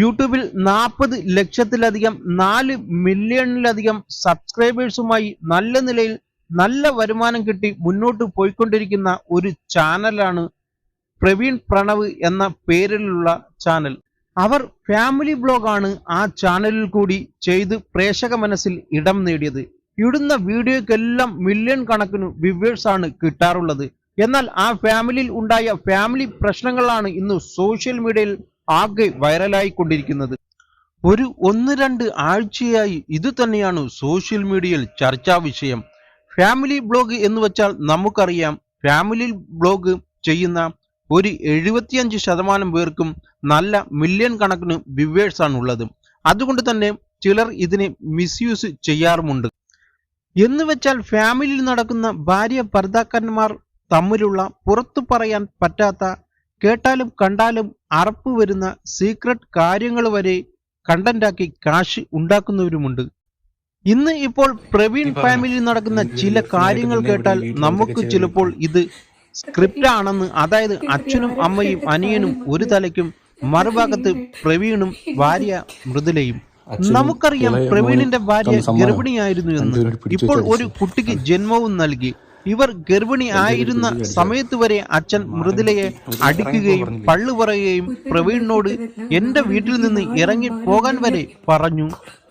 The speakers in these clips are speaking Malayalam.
യൂട്യൂബിൽ നാൽപ്പത് ലക്ഷത്തിലധികം നാല് മില്യണിലധികം സബ്സ്ക്രൈബേഴ്സുമായി നല്ല നിലയിൽ നല്ല വരുമാനം കിട്ടി മുന്നോട്ട് പോയിക്കൊണ്ടിരിക്കുന്ന ഒരു ചാനലാണ് പ്രവീൺ പ്രണവ് എന്ന പേരിലുള്ള ചാനൽ. അവർ ഫാമിലി ബ്ലോഗാണ് ആ ചാനലിൽ കൂടി ചെയ്ത് പ്രേക്ഷക മനസ്സിൽ ഇടം നേടിയത്. ഇടുന്ന വീഡിയോക്കെല്ലാം മില്യൺ കണക്കിന് വ്യൂവേഴ്സ് ആണ് കിട്ടാറുള്ളത്. എന്നാൽ ആ ഫാമിലിയിൽ ഉണ്ടായ ഫാമിലി പ്രശ്നങ്ങളാണ് ഇന്ന് സോഷ്യൽ മീഡിയയിൽ ആകെ വൈറലായിക്കൊണ്ടിരിക്കുന്നത്. ഒരു ഒന്ന് രണ്ട് ആഴ്ചയായി ഇത് തന്നെയാണ് സോഷ്യൽ മീഡിയയിൽ ചർച്ചാ വിഷയം. ഫാമിലി ബ്ലോഗ് എന്ന് വെച്ചാൽ നമുക്കറിയാം ഫാമിലി ബ്ലോഗ് ചെയ്യുന്ന ഒരു എഴുപത്തിയഞ്ച് ശതമാനം പേർക്കും നല്ല മില്യൺ കണക്കിന് വ്യൂവേഴ്സ് ആണ് ഉള്ളത് അതുകൊണ്ട് തന്നെ ചിലർ ഇതിനെ മിസ്യൂസ് ചെയ്യാറുമുണ്ട്. എന്ന് വെച്ചാൽ ഫാമിലിയിൽ നടക്കുന്ന ഭാര്യ ഭർത്താക്കന്മാർ തമ്മിലുള്ള പുറത്തു പറയാൻ പറ്റാത്ത കേട്ടാലും കണ്ടാലും അറപ്പ് വരുന്ന സീക്രട്ട് കാര്യങ്ങൾ വരെ കണ്ടന്റാക്കി കാശ് ഉണ്ടാക്കുന്നവരുമുണ്ട്. ഇന്ന് ഇപ്പോൾ പ്രവീൺ ഫാമിലി നടക്കുന്ന ചില കാര്യങ്ങൾ കേട്ടാൽ നമുക്ക് ചിലപ്പോൾ ഇത് സ്ക്രിപ്റ്റ് ആണെന്ന് അതായത് അച്ഛനും അമ്മയും അനിയനും ഒരു തലയ്ക്കും മറുഭാഗത്ത് പ്രവീണും ഭാര്യ മൃദുലയും. നമുക്കറിയാം പ്രവീണിന്റെ ഭാര്യ ഗർഭിണിയായിരുന്നു എന്ന്. ഇപ്പോൾ ഒരു കുട്ടിക്ക് ജന്മവും നൽകി. ഇവർ ഗർഭിണി ആയിരുന്ന സമയത്ത് വരെ അച്ഛൻ മൃദുലയെ അടിക്കുകയും പള്ളു പറയുകയും പ്രവീണിനോട് എന്റെ വീട്ടിൽ നിന്ന് ഇറങ്ങി പോകാൻ വരെ പറഞ്ഞു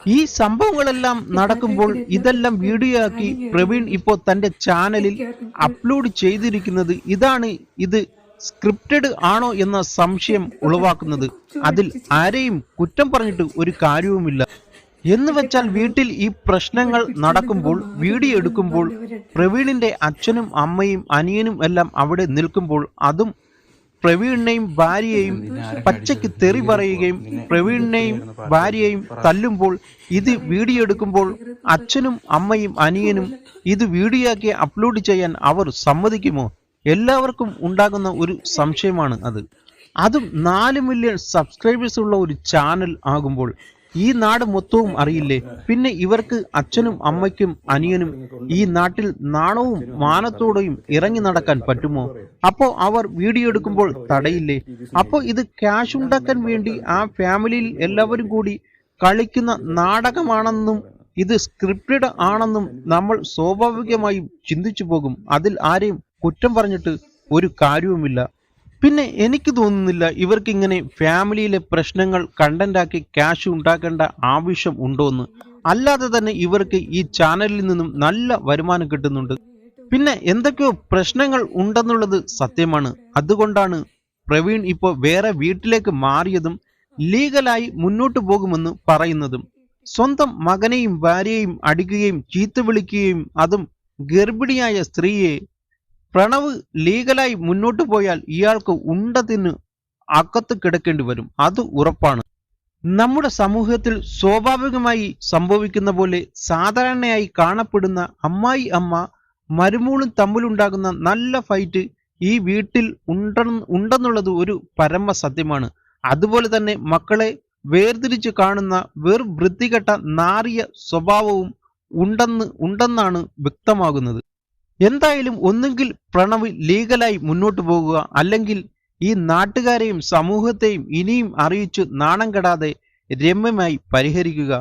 ഈ സംഭവങ്ങളെല്ലാം നടക്കുമ്പോൾ ഇതെല്ലാം വീഡിയോ ആക്കി പ്രവീൺ ഇപ്പോൾ തന്റെ ചാനലിൽ അപ്ലോഡ് ചെയ്തിരിക്കുന്നത് ഇതാണ് ഇത് സ്ക്രിപ്റ്റഡ് ആണോ എന്ന സംശയം ഉളവാക്കുന്നത് അതിൽ ആരെയും കുറ്റം പറഞ്ഞിട്ട് ഒരു കാര്യവുമില്ല എന്ന് വെച്ചാൽ വീട്ടിൽ ഈ പ്രശ്നങ്ങൾ നടക്കുമ്പോൾ വീഡിയോ എടുക്കുമ്പോൾ പ്രവീണിന്റെ അച്ഛനും അമ്മയും അനിയനും എല്ലാം അവിടെ നിൽക്കുമ്പോൾ അതും പ്രവീണിനെയും ഭാര്യയെയും പച്ചയ്ക്ക് തെറി പറയുകയും പ്രവീണിനെയും ഭാര്യയെയും തല്ലുമ്പോൾ ഇത് വീഡിയോ എടുക്കുമ്പോൾ അച്ഛനും അമ്മയും അനിയനും ഇത് വീഡിയോ ആക്കി അപ്ലോഡ് ചെയ്യാൻ അവർ സമ്മതിക്കുമോ? എല്ലാവർക്കും ഉണ്ടാകുന്ന ഒരു സംശയമാണ് അത്. അതും നാല് മില്യൺ സബ്സ്ക്രൈബേഴ്സ് ഉള്ള ഒരു ചാനൽ ആകുമ്പോൾ ഈ നാട് മൊത്തവും അറിയില്ലേ? പിന്നെ ഇവർക്ക് അച്ഛനും അമ്മയ്ക്കും അനിയനും ഈ നാട്ടിൽ നാണവും മാനത്തോടെയും ഇറങ്ങി നടക്കാൻ പറ്റുമോ? അപ്പോ അവർ വീഡിയോ എടുക്കുമ്പോൾ തടയില്ലേ? അപ്പോ ഇത് ക്യാഷ് ഉണ്ടാക്കാൻ വേണ്ടി ആ ഫാമിലിയിൽ എല്ലാവരും കൂടി കളിക്കുന്ന നാടകമാണെന്നും ഇത് സ്ക്രിപ്റ്റഡ് ആണെന്നും നമ്മൾ സ്വാഭാവികമായും ചിന്തിച്ചു പോകും. അതിൽ ആരെയും കുറ്റം പറഞ്ഞിട്ട് ഒരു കാര്യവുമില്ല. പിന്നെ എനിക്ക് തോന്നുന്നില്ല ഇവർക്ക് ഇങ്ങനെ ഫാമിലിയിലെ പ്രശ്നങ്ങൾ കണ്ടന്റാക്കി ക്യാഷ് ഉണ്ടാക്കേണ്ട ആവശ്യം ഉണ്ടോ എന്ന് അല്ലാതെ തന്നെ ഇവർക്ക് ഈ ചാനലിൽ നിന്നും നല്ല വരുമാനം കിട്ടുന്നുണ്ട്. പിന്നെ എന്തൊക്കെയോ പ്രശ്നങ്ങൾ ഉണ്ടെന്നുള്ളത് സത്യമാണ്. അതുകൊണ്ടാണ് പ്രവീൺ ഇപ്പോൾ വേറെ വീട്ടിലേക്ക് മാറിയതും ലീഗലായി മുന്നോട്ട് പോകുമെന്ന് പറയുന്നതും. സ്വന്തം മകനെയും ഭാര്യയെയും അടിക്കുകയും ചീത്ത വിളിക്കുകയും അതും ഗർഭിണിയായ സ്ത്രീയെ പ്രണവ് ലീഗലായി മുന്നോട്ട് പോയാൽ ഇയാൾക്ക് ഉണ്ടതിന് അകത്ത് കിടക്കേണ്ടി വരും. അത് ഉറപ്പാണ്. നമ്മുടെ സമൂഹത്തിൽ സ്വാഭാവികമായി സംഭവിക്കുന്ന പോലെ സാധാരണയായി കാണപ്പെടുന്ന അമ്മായി അമ്മ മരുമൂളും തമ്മിലുണ്ടാകുന്ന നല്ല ഫൈറ്റ് ഈ വീട്ടിൽ ഉണ്ട ഉണ്ടെന്നുള്ളത് ഒരു പരമ സത്യമാണ്. അതുപോലെ തന്നെ മക്കളെ വേർതിരിച്ച് കാണുന്ന വെറും വൃത്തികെട്ട നാറിയ സ്വഭാവവും ഉണ്ടെന്ന് ഉണ്ടെന്നാണ് വ്യക്തമാകുന്നത്. എന്തായാലും ഒന്നുകിൽ പ്രണവ് ലീഗലായി മുന്നോട്ട് പോകുക അല്ലെങ്കിൽ ഈ നാട്ടുകാരെയും സമൂഹത്തെയും ഇനിയും അറിയിച്ചു നാണം കെടാതെ രമ്യമായി പരിഹരിക്കുക.